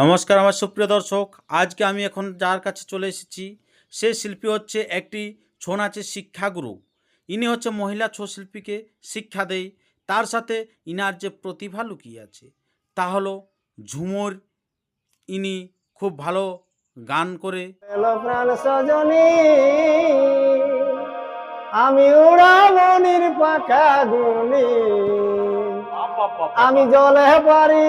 নমস্কার আমার সুপ্রিয় দর্শক আজকে আমি এখন যার কাছে চলে এসেছি সে শিল্পী হচ্ছে একটি ছৌ নাচের শিক্ষাগুরু। ইনি হচ্ছে মহিলা ছৌ শিল্পীকে শিক্ষা দেয় তার সাথে ইনার যে প্রতিভা লুকিয়ে আছে তা হলো ঝুমুর। ইনি খুব ভালো গান করে। আমি উড়ামনির পাখা গুনি আমি জলে পারি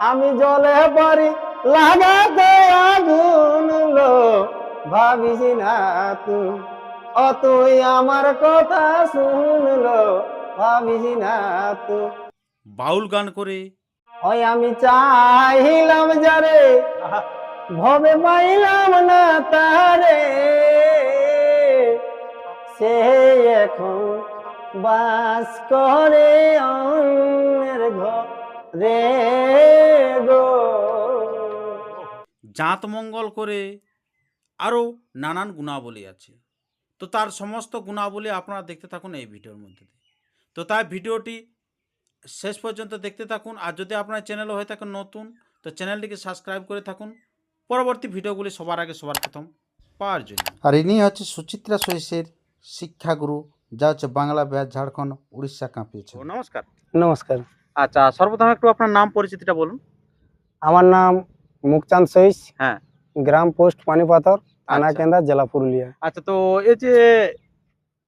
আমি জলে পারি লাগাতে আগুন লো ভাবিস না তুই ও তুই আমার কথা শুনলো ভাবিস না তুই বাউল গান করে। ওই আমি চাইলাম যারে ভবে পাইলাম না তারে। সে এখন বাস করে অন্যের ঘরে। গো। জাত মঙ্গল করে আরও নানান গুণাবলী আছে। তো তার সমস্ত গুণাবলী আপনারা দেখতে থাকুন এই ভিডিওর মধ্যে দিয়ে। তো তাই ভিডিওটি শেষ পর্যন্ত দেখতে থাকুন। আর যদি আপনার চ্যানেল হয়ে থাকেন নতুন তো চ্যানেলটিকে সাবস্ক্রাইব করে থাকুন। পরবর্তী ভিডিওগুলি সবার আগে সবার প্রথম পাওয়ার জন্য। আর ইনি হচ্ছে সুচিত্রা সৈসের শিক্ষাগুরু। যা হচ্ছে বাংলা বিহার ঝাড়খণ্ড উড়িষ্যা কাঁপিয়েছে নমস্কার। নমস্কার। আচ্ছা সর্বপ্রথম একটু আপনার নাম পরিচিতিটা বলুন আমার নাম মুকচাঁদ সইস হ্যাঁ। গ্রাম পোস্ট পানিপাথর থানা আচ্ছা। কেন্দ্রা জেলা পুরুলিয়া আচ্ছা তো এই যে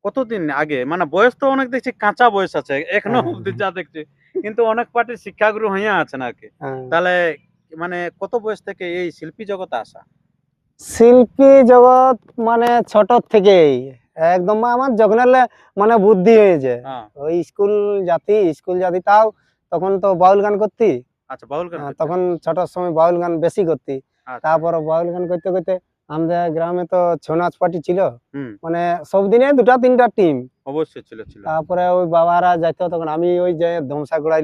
কতদিন আগে মানে বয়স তো অনেক দেখছি কাঁচা বয়স আছে এখনও হ্যাঁ। যা দেখছি কিন্তু অনেক পার্টির শিক্ষাগুরু হয়ে আছেন আর কি হ্যাঁ। তাহলে মানে কত বয়স থেকে এই শিল্পী জগতে আসা শিল্পী জগৎ মানে ছোট থেকেই একদম আমার যখন মানে বুদ্ধি হয়েছে হ্যাঁ ওই স্কুল জাতি স্কুল জাতি তাও তখন তো বাউল গান করতি। আচ্ছা বাউল গান তখন ছোটর সময় বাউল গান বেশি করতি। আচ্ছা, তারপর বাউল গান করতে করতে আমাদের গ্রামে তো ছৌ নাচ পার্টি ছিল। মানে সব দিনে দুটা তিনটা টিম অবশ্যই ছিল ছিল। তারপরে ওই বাবারা যাইতো তখন আমি ওই যে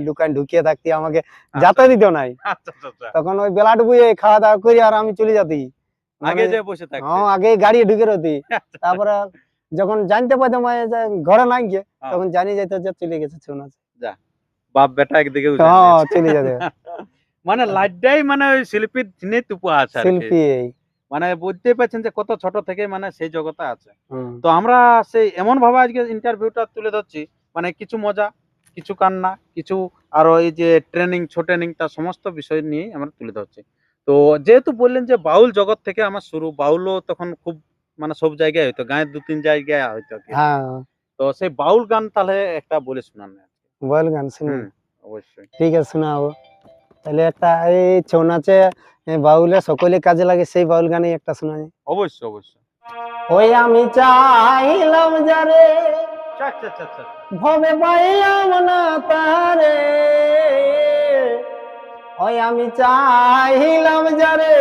লুকান ঢুকিয়ে থাকতি আমাকে আচ্ছা, যাতে দিত নাই। আচ্ছা তখন ওই বেলা ডুবুয়ে খাওয়া দাওয়া করি আর আমি চলে যেতি। আগে মানে- যে বসে থাকতে। হ্যাঁ আগে গাড়ি ঢুকে রতি তারপরে যখন জানতে পারতাম ঘরে নাই গিয়ে হ্যাঁ। তখন জানি যাইতো যে চলে গেছে ছৌ নাচ। বাপ বেটা একদিকে হ্যাঁ চলে যেতে মানে লাড্ডাই মানে ওই শিল্পীর তুপা আছে শিল্পী মানে বুঝতে পারছেন যে কত ছোট থেকে মানে সেই জগতে আছে। তো আমরা সেই এমন ভাবে আজকে ইন্টারভিউটা তুলে ধরছি মানে কিছু মজা কিছু কান্না কিছু আরও এই যে ট্রেনিং ছো ট্রেনিং তার সমস্ত বিষয় নিয়ে আমরা তুলে ধরছি। তো যেহেতু বললেন যে বাউল জগৎ থেকে আমার শুরু বাউলও তখন খুব মানে সব জায়গায় হয়তো গায়ের দু তিন জায়গায় কি। হ্যাঁ। তো সেই বাউল গান তাহলে একটা বলে শোনান। না বল গান শুনি। অবশ্যই। ঠিক আছে শোনাবো তাহলে একটা এই ছৌ নাচে বাউলে সকলে কাজে লাগে সেই বাউল গানে একটা শোনা যায় অবশ্যই অবশ্যই। ওই আমি চাইলাম যারে ভবে পাইলাম না তারে। ওই আমি চাইলাম যারে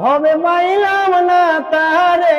ভবে পাইলাম না তারে।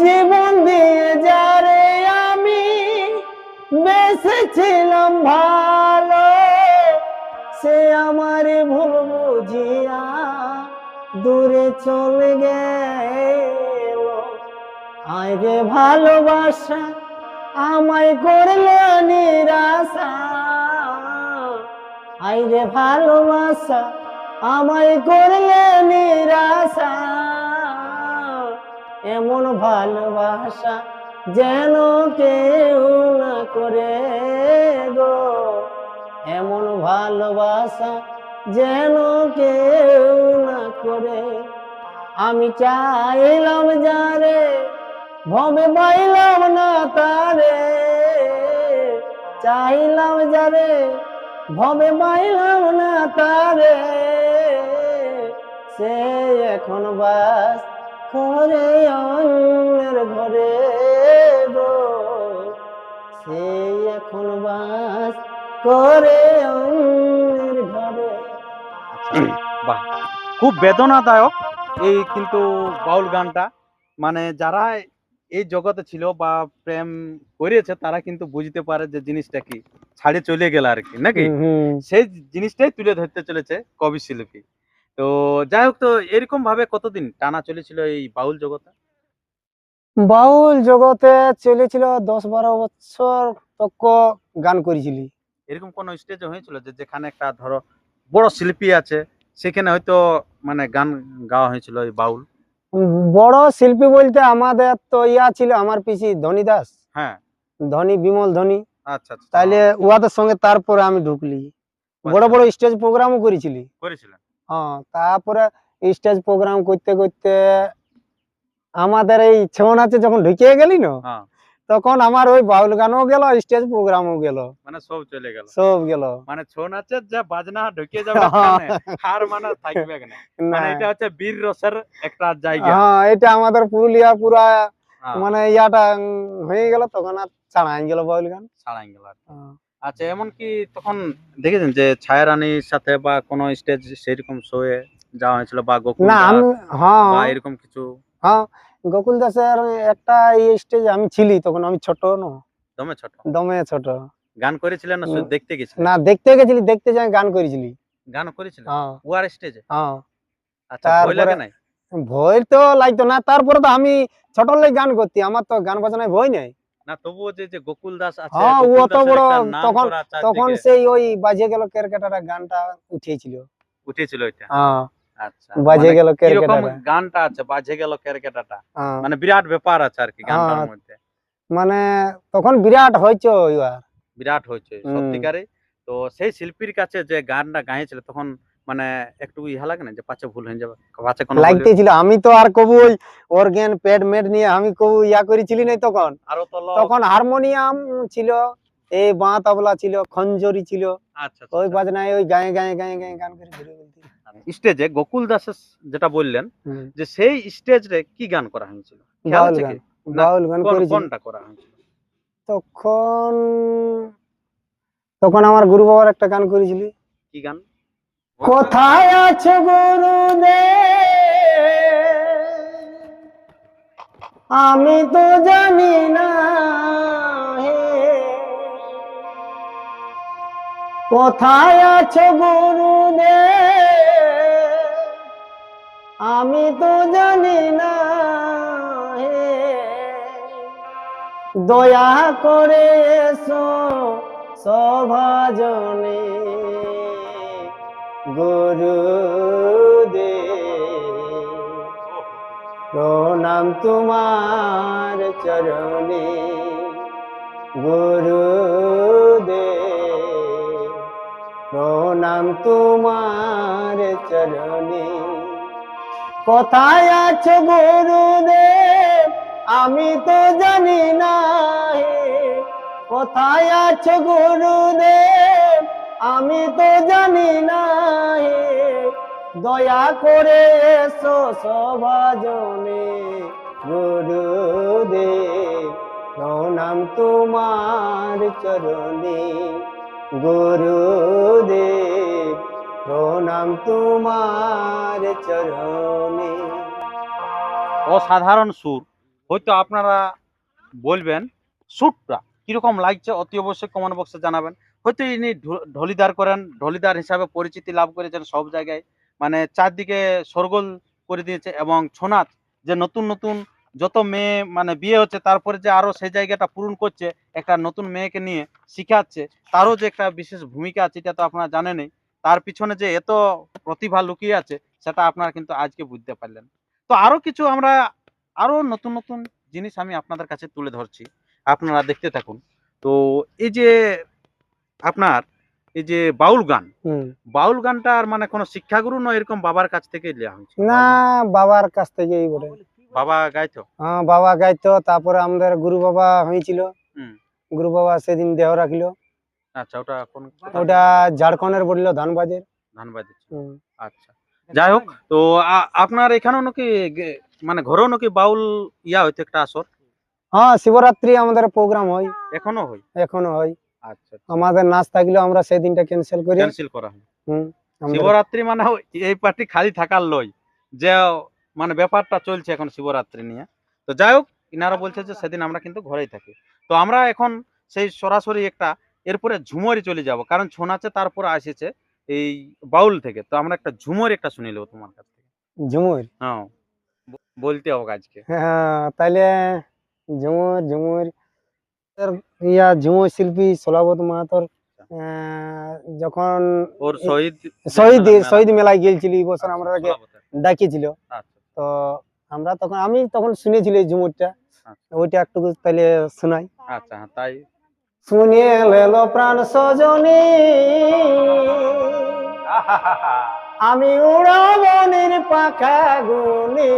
জীবন দিয়ে যারে আমি বেসেছিলাম ভালো। সে আমারে ভুল বুঝিয়া দূরে চলে গেল। রে ভালোবাসা, আমায় করলে নিরাশা। আয় রে ভালোবাসা, আমায় করলে নিরাশা। এমন ভালোবাসা যেন কেউ না করে গো। এমন ভালোবাসা যেন কেউ না করে। আমি চাইলাম যারে, ভবে পাইলাম না তারে। চাইলাম যারে, ভবে পাইলাম না তারে। সে এখন বাস করে অন্যের ঘরে গো সেই এখন বাস করে অন্যের ঘরে। বাহ খুব বেদনাদায়ক এই কিন্তু বাউল গানটা। মানে যারা এই জগতে ছিল বা প্রেম করেছে তারা কিন্তু বুঝতে পারে যে জিনিসটা কি ছাড়ে চলে গেল আর কি নাকি। সেই জিনিসটাই তুলে ধরতে চলেছে কবি শিল্পী। তো যাই হোক তো এরকম ভাবে কতদিন টানা চলেছিল এই বাউল জগতে? বাউল জগতে চলেছিল দশ বারো বছর তক গান করেছিলি। এরকম কোন স্টেজে হয়েছিল যে যেখানে একটা ধরো বড় শিল্পী আছে সেখানে হয়তো মানে গান গাওয়া হয়েছিল এই বাউল? বড় শিল্পী বলতে আমাদের তো ইয়া ছিল আমার পিসি ধনী দাস। হ্যাঁ। ধনী বিমল ধনী। আচ্ছা আচ্ছা। তাইলে উহাদের সঙ্গে তারপরে আমি ঢুকলি। বড় বড় স্টেজ প্রোগ্রামও করেছিলি। করেছিলেন? হ্যাঁ তারপরে স্টেজ প্রোগ্রাম করতে করতে আমাদের এই ছৌ নাচে যখন ঢুকিয়ে গেলি না হ্যাঁ। তখন আমার ওই বাউল গানও গেল স্টেজ প্রোগ্রামও গেল। মানে সব চলে গেল। সব গেল। মানে ছৌ নাচের যা বাজনা ঢুকে যাবে আর মানে থাকবে না। মানে এটা হচ্ছে বীর রসের একটা জায়গা। হ্যাঁ এটা আমাদের পুরুলিয়া পুরা হ্যাঁ, মানে ইয়াটা হয়ে গেল তখন আর ছাড়াই গেল বাউল গান। ছাড়াই গেল। হ্যাঁ। আচ্ছা এমন কি তখন দেখেছেন যে ছায়া রানীর সাথে বা কোন স্টেজ সেরকম শোয়ে যাওয়া হয়েছিল বা গোকুল না আমি হ্যাঁ। বা এরকম কিছু? হ্যাঁ গোকুল দাসের একটা এই স্টেজ আমি ছিলি তখন আমি ছোট না। দমে ছোট? দমে ছোট। গান করেছিলেন না শুধু দেখতে গেছিলেন? না দেখতে গেছিলি দেখতে যাই গান করেছিলি। গান করেছিলেন? হ্যাঁ। ওয়ার স্টেজে হ্যাঁ। আচ্ছা ভয় লাগে নাই? ভয় তো লাগতো না তারপরে তো আমি ছোট লাই গান করতি আমার তো গান বাজনায় ভয় নেই। না তবুও যে যে গোকুল দাস আছে হ্যাঁ, ও গোকুল বড় তখন- তখন সেই ওই বাজে গেল কেরকেটাটা গানটা উঠিয়েছিল। উঠেছিল এটা হ্যাঁ। আচ্ছা। বাজে মানে গেল কীরকম গানটা আছে? বাজে গেল কেরকেটাটা হ্যাঁ, মানে বিরাট ব্যাপার আছে আর কি গানটার। মধ্যে। মানে তখন বিরাট হয়েছে বিরাট হয়েছে সত্যিকারে। তো সেই শিল্পীর কাছে যে গানটা গাইছিল তখন মানে একটু ইহা লাগে না যে পাছে ভুল হয়ে যাবে পাছে কোনো ভুল হয়ে- লাগতেছিল আমি তো আর কবু ওই অর্গেন প্যাড মেড নিয়ে আমি কবু ইয়া করেছিলি নাই তখন। আরও তখন হারমোনিয়াম ছিল এই বাঁ তবলা ছিল খঞ্জরি ছিল। আচ্ছা ওই বাজনায় ওই গায়ে গায়ে গায়ে গায়ে গান করে ঘুরে বলতি। স্টেজে গোকুল দাস যেটা বললেন যে সেই স্টেজে কি গান করা হয়েছিল? বাউল গান। বাউল গান কোন- কোনটা করা হয়েছিল? তখন তখন আমার গুরু বাবার একটা গান করেছিলি। কি গান? কোথায় আছো গুরুদেব আমি তো জানি না কোথায় আছো গুরুদেব আমি তো জানি না দয়া করে এসো সভাজনে গুরুদেব প্রণাম তোমার চরণে। গুরুদেব প্রণাম তোমার চরণে। কোথায় আছো গুরুদেব আমি তো জানি না কোথায় আছো গুরুদেব আমি তো জানি না দয়া করে এসো সভাজনে। গুরুদেব নাম তোমার চরণে। গুরুদেব, প্রণাম তোমার চরণে। অসাধারণ সুর। হয়তো আপনারা বলবেন, সুরটা কীরকম লাগছে? অতি অবশ্যই কমেন্ট বক্সে জানাবেন। হয়তো ইনি ঢলিদার করেন, ঢলিদার হিসাবে পরিচিতি লাভ করেছেন সব জায়গায় মানে চারদিকে সরগোল করে দিয়েছে এবং ছোনাচ যে নতুন নতুন যত মেয়ে মানে বিয়ে হচ্ছে, তারপরে যে আরও সেই জায়গাটা পূরণ করছে, একটা নতুন মেয়েকে নিয়ে শিখাচ্ছে, তারও যে একটা বিশেষ ভূমিকা আছে, এটা তো আপনারা জানেনই তার পিছনে যে এত প্রতিভা লুকিয়ে আছে, সেটা আপনারা কিন্তু আজকে বুঝতে পারলেন। তো আরও কিছু আমরা, আরও নতুন নতুন জিনিস আমি আপনাদের কাছে তুলে ধরছি, আপনারা দেখতে থাকুন। তো এই যে আপনার এই যে বাউল গান। বাউল গানটার মানে কোনো শিক্ষাগুরু নয় এরকম বাবার কাছ থেকে নেওয়া হয়েছে? না বাবার কাছ থেকেই বলে বাবা গাইতো? হ্যাঁ বাবা গাইতো তারপরে আমাদের গুরু বাবা হয়েছিল। গুরু বাবা সেদিন দেহ রাখিল। আচ্ছা ওটা কোন ওটা ঝাড়খণ্ডের বলল ধানবাজের। ধানবাদ হুম। আচ্ছা যাই হোক তো আপনার এখানেও নাকি মানে ঘরেও নাকি বাউল ইয়া হইতো একটা আসর? হ্যাঁ শিবরাত্রি আমাদের প্রোগ্রাম হয়। এখনও হয়? এখনও হয়। আচ্ছা আমাদের নাচ থাকলেও আমরা সেই দিনটা ক্যান্সেল করি। ক্যান্সেল করা হয়। হুম, শিবরাত্রি মানে এই পার্টি খালি থাকার লই। যে মানে ব্যাপারটা চলছে এখন শিবরাত্রি নিয়ে। তো যাই হোক ইনারা বলছে যে সেদিন আমরা কিন্তু ঘরেই থাকি। তো আমরা এখন সেই সরাসরি একটা এরপরে ঝুমরি চলে যাব। কারণ ছৌ নাচে তারপরে আসেছে এই বাউল থেকে। তো আমরা একটা ঝুমর একটা শুনে নেব তোমার কাছ থেকে। ঝুমুর? হ্যাঁ। বলতে হোক আজকে। হ্যাঁ তাহলে ঝুমুর ঝুমুর। ইয়া ঝুমুর শিল্পী সোলাবত মাহাতর যখন ওর শহীদ শহীদ শহীদ মেলায় গেছিলি এই বছর আমরা আচ্ছা, ডাকিয়েছিল আচ্ছা তো আমরা তখন আমি তখন শুনেছিলি ঝুমুরটা আচ্ছা। ওইটা একটু তাহলে শোনাই। আচ্ছা হ্যাঁ তাই। শুনিয়ে লেলো প্রাণ সজনী। আমি উড়াবনির পাখা গুনি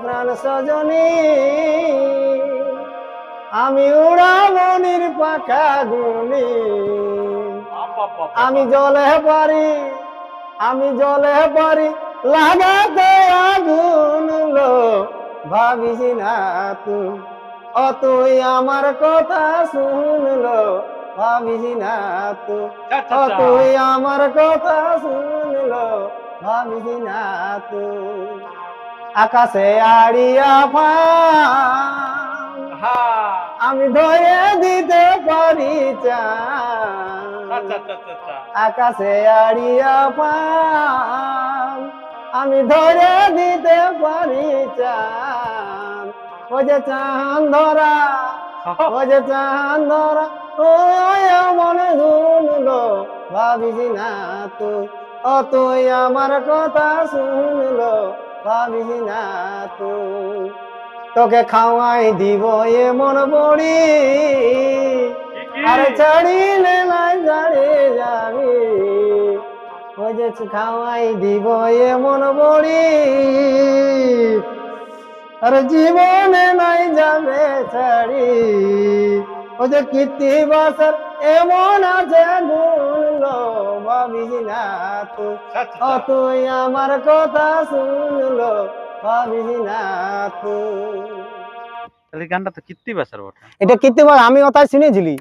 প্রাণ সজনী আমি উড়াবনির পাখা গুনি। আমি জলে পারি আমি জলে পারি লাগাতে আগুন লো ভাবিস না তুই ও তুই আমার কথা শুনলো ভাবিস না তুই আচ্ছা, ও আচ্ছা। তুই আমার কথা শুনলো আকাশে আড়িয়া। আমি ধরে দিতে পারি চা। আচ্ছা, আচ্ছা, আচ্ছা। আকাশে আড়িয়া আমি ধরে দিতে পারি ও যে চান ধরা ও যে চান ধরা ও মনে শুনলো ভাবিস না তুই ও তুই আমার কথা শুনলো ভাবিস না তুই তোকে খাওয়াই দিব এ মন বড়ি? আরে নাই ছাড়ে যাবি ওই যে খাওয়াই দিব এমন বড়ি। আরে জীবনে নাই যাবে ছাড়ি। ওই যে কীর্তি বাসর এমন আছে গুণ ভাবিস না তুই আচ্ছা, আচ্ছা। তুই আমার কথা শুনলো ভাবিস না তুই তাহলে গানটা তো কীর্তি বাসার বটে। এটা কীর্তি বাস আমি শুনেছিলি?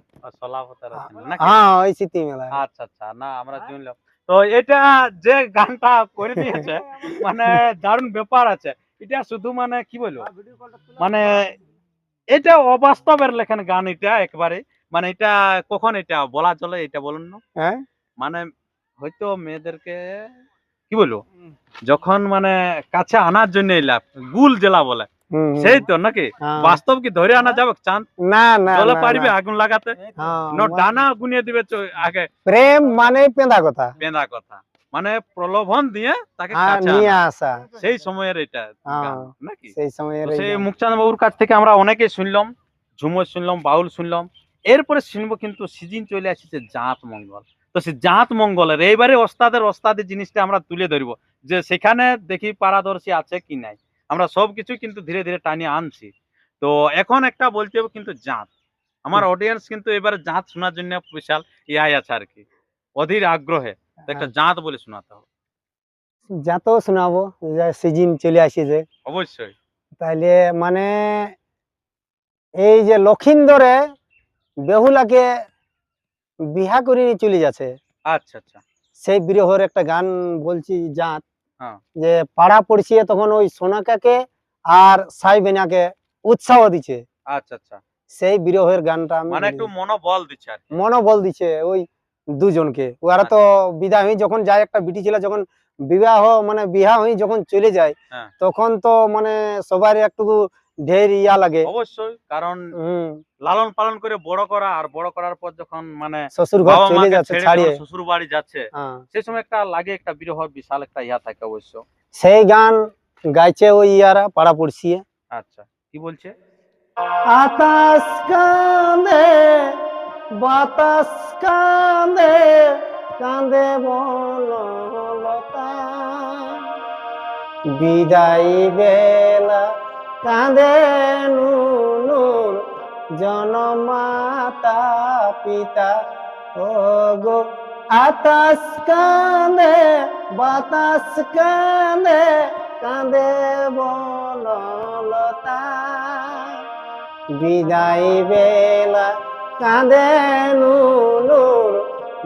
হ্যাঁ ওই স্মৃতি মেলা আচ্ছা আচ্ছা না আমরা শুনলাম। তো এটা যে গানটা করে দিয়েছে মানে দারুণ ব্যাপার আছে। এটা শুধু মানে কি বলব? মানে এটা অবাস্তবের লেখেন গান এটা একবারে। মানে এটা কখন এটা বলা চলে এটা বলুন না। হ্যাঁ? মানে হয়তো মেয়েদেরকে কি বলব? যখন মানে কাছে আনার জন্য এলাম গুল জেলা বলে। সেই তো নাকি? হ্যাঁ। বাস্তব কি ধরে আনা যাবে? চাঁদ? না না জলে পারবে আগুন লাগাতে? হ্যাঁ, ন ডানা গুনিয়ে দিবে আগে। প্রেম মানে পেঁদা কথা। পেঁদা কথা। মানে প্রলোভন দিয়ে তাকে হ্যাঁ, নিয়ে আসা। সেই সময়ের এটা। নাকি? সেই সময়ের সেই। মুখচাঁদ বাবুর কাছ থেকে আমরা অনেকে শুনলাম ঝুমুর শুনলাম বাউল শুনলাম। এরপরে শুনব কিন্তু সিজন চলে আসছে জাত মঙ্গল। তো সেই জাত মঙ্গলের এইবারে ওস্তাদের ওস্তাদের জিনিসটা আমরা তুলে ধরবো যে সেখানে দেখি পারাদর্শী আছে কি নাই। আমরা সব কিছু কিন্তু ধীরে ধীরে টানিয়ে আনছি। তো এখন একটা বলতে হবে কিন্তু জাত। আমার অডিয়েন্স কিন্তু এবারে জাত শোনার জন্য বিশাল ইয়াই আছে আর কি। অধীর আগ্রহে একটা জাত বলে শোনাতে হবে। যা তো শোনাবো সিজন চলে আসিছে অবশ্যই। তাইলে মানে এই যে লক্ষিন্দরে বেহুলাকে বিহা করে নিয়ে চলে যাচ্ছে। আচ্ছা আচ্ছা। সেই বিরহর একটা গান বলছি জাত। হ্যাঁ। যে পাড়া পড়ছি তখন ওই সোনাকাকে আর সাই বেনাকে উৎসাহ দিচ্ছে। আচ্ছা আচ্ছা। সেই বিরহের গানটা আমি মানে একটু বলি। মনোবল দিচ্ছে আর মনোবল দিচ্ছে ওই দুজনকে। ওরা তো বিদায় হয়ে যখন যায় একটা বিটি ছেলে যখন বিবাহ মানে বিবাহ হয়ে যখন চলে যায় হ্যাঁ। তখন তো মানে সবার একটু ঢের ইয়া লাগে। অবশ্যই কারণ হুম। লালন পালন করে বড় করা আর বড় করার পর যখন মানে শ্বশুর ঘর চলে যাচ্ছে ছাড়িয়ে। শ্বশুর বাড়ি যাচ্ছে হ্যাঁ। সেই সময় একটা লাগে একটা বিরহ বিশাল একটা ইয়া থাকে অবশ্য। সেই গান গাইছে ওই ইয়ারা পাড়া পড়ছি আচ্ছা কি বলছে? আকাশ কান্দে বাতাস কান্দে কান্দে বনলতা বিদায় বেলা কান্দে নুনুর জনমাতা পিতা। ও গো আকাশ কান্দে বাতাস কান্দে কাঁদে বনলতা বিদায় বেলা কাঁদে নুনুর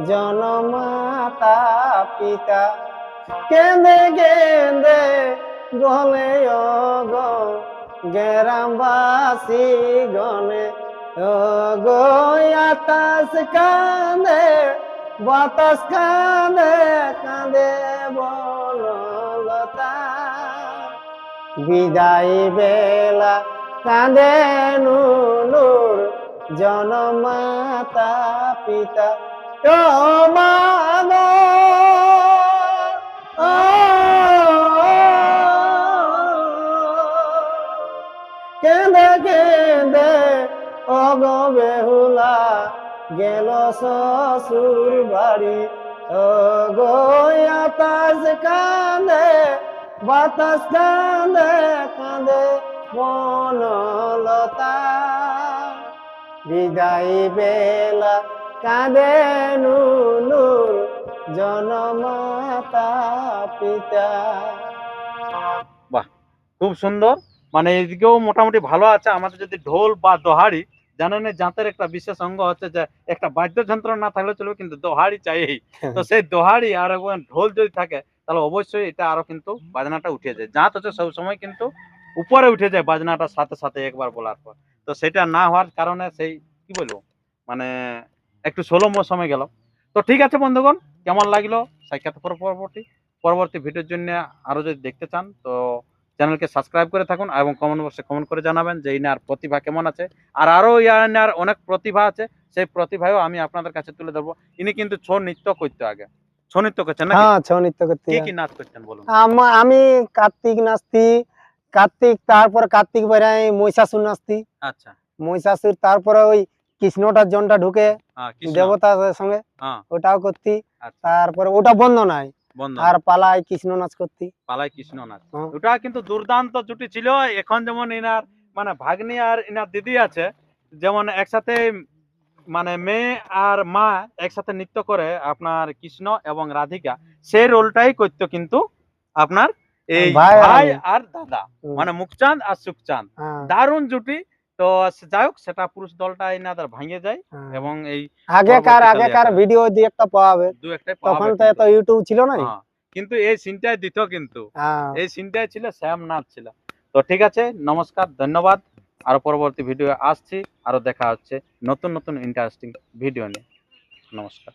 জনমাতা পিতা। কেঁদে কেঁদে গলে অগ গেরামবাসী গনে গো আতাস কাঁদে, বাতাস কাঁদে কাঁদে বনলতা বিদায় বেলা কাঁদে নুনুর জনমাতা পিতা ও মা গেল শ্বশুর বাড়ি। আতাস কাঁদে, বাতাস কাঁদে কাঁদে বনলতা বিদায় বেলা কাঁদে নুনুর জনমাতা পিতা। খুব সুন্দর। মানে এদিকেও মোটামুটি ভালো আছে। আমাদের যদি ঢোল বা দোহাড়ি জানেন এই জাতের একটা বিশেষ অঙ্গ হচ্ছে যে একটা বাদ্যযন্ত্র না থাকলে চলবে কিন্তু দোহাড়ি চাই তো সেই দোহাড়ি আর ঢোল যদি থাকে তাহলে অবশ্যই এটা আরও কিন্তু বাজনাটা উঠে যায়। জাত হচ্ছে সব সময় কিন্তু উপরে উঠে যায় বাজনাটার সাথে সাথে একবার বলার পর। তো সেটা না হওয়ার কারণে সেই কি বলব? মানে একটু সোলম সময় গেল। তো ঠিক আছে বন্ধুগণ কেমন লাগল সাক্ষাৎকার পরবর্তী পরবর্তী ভিডিওর জন্য আরও যদি দেখতে চান তো চ্যানেলকে সাবস্ক্রাইব করে থাকুন এবং কমেন্ট বক্সে কমেন্ট করে জানাবেন যে ইনার প্রতিভা কেমন আছে? আর আরও ইয়ার অনেক প্রতিভা আছে সেই প্রতিভাও আমি আপনাদের কাছে তুলে ধরবো। ইনি কিন্তু ছৌ নৃত্য করতে আগে। ছৌ নৃত্য করছেন হ্যাঁ ছৌ নৃত্য করতে। কি কি নাচ করছেন বলুন? আমি কার্তিক নাচতি কার্তিক তারপর কার্তিক বেড়াই মহিষাসুর নাচতি। আচ্ছা। মহিষাসুর তারপরে ওই কৃষ্ণটার জনটা ঢুকে হ্যাঁ দেবতার সঙ্গে হ্যাঁ। ওটাও করতি। আচ্ছা। তারপরে ওটা বন্ধ নাই। আর পালাই কৃষ্ণ নাচ করতি। পালাই কৃষ্ণ নাচ। হ্যাঁ। ওটা কিন্তু দুর্দান্ত জুটি ছিল। এখন যেমন ইনার মানে ভাগ্নি আর ইনার দিদি আছে যেমন একসাথে মানে মেয়ে আর মা একসাথে নৃত্য করে আপনার কৃষ্ণ এবং রাধিকা সেই রোলটাই করতো কিন্তু আপনার এই ভাই। আর দাদা। মানে মুখচাঁদ আর সুখচাঁদ। হ্যাঁ, দারুণ জুটি। তো যাই হোক সেটা পুরুষ দলটা ইনাদের ভাঙে যায় হ্যাঁ। এবং এই আগেকার আগেকার ভিডিও দিয়ে একটা পাওয়াবে দু একটাই তখন তো এত ইউটিউব ছিল না হ্যাঁ, কিন্তু এই সিনটাই দিত কিন্তু। হ্যাঁ। এই সিনটাই ছিল শ্যাম নাথ ছিল। তো ঠিক আছে নমস্কার ধন্যবাদ। আর পরবর্তী ভিডিও আসছি আরও দেখা হচ্ছে নতুন নতুন ইন্টারেস্টিং ভিডিও নিয়ে। নমস্কার।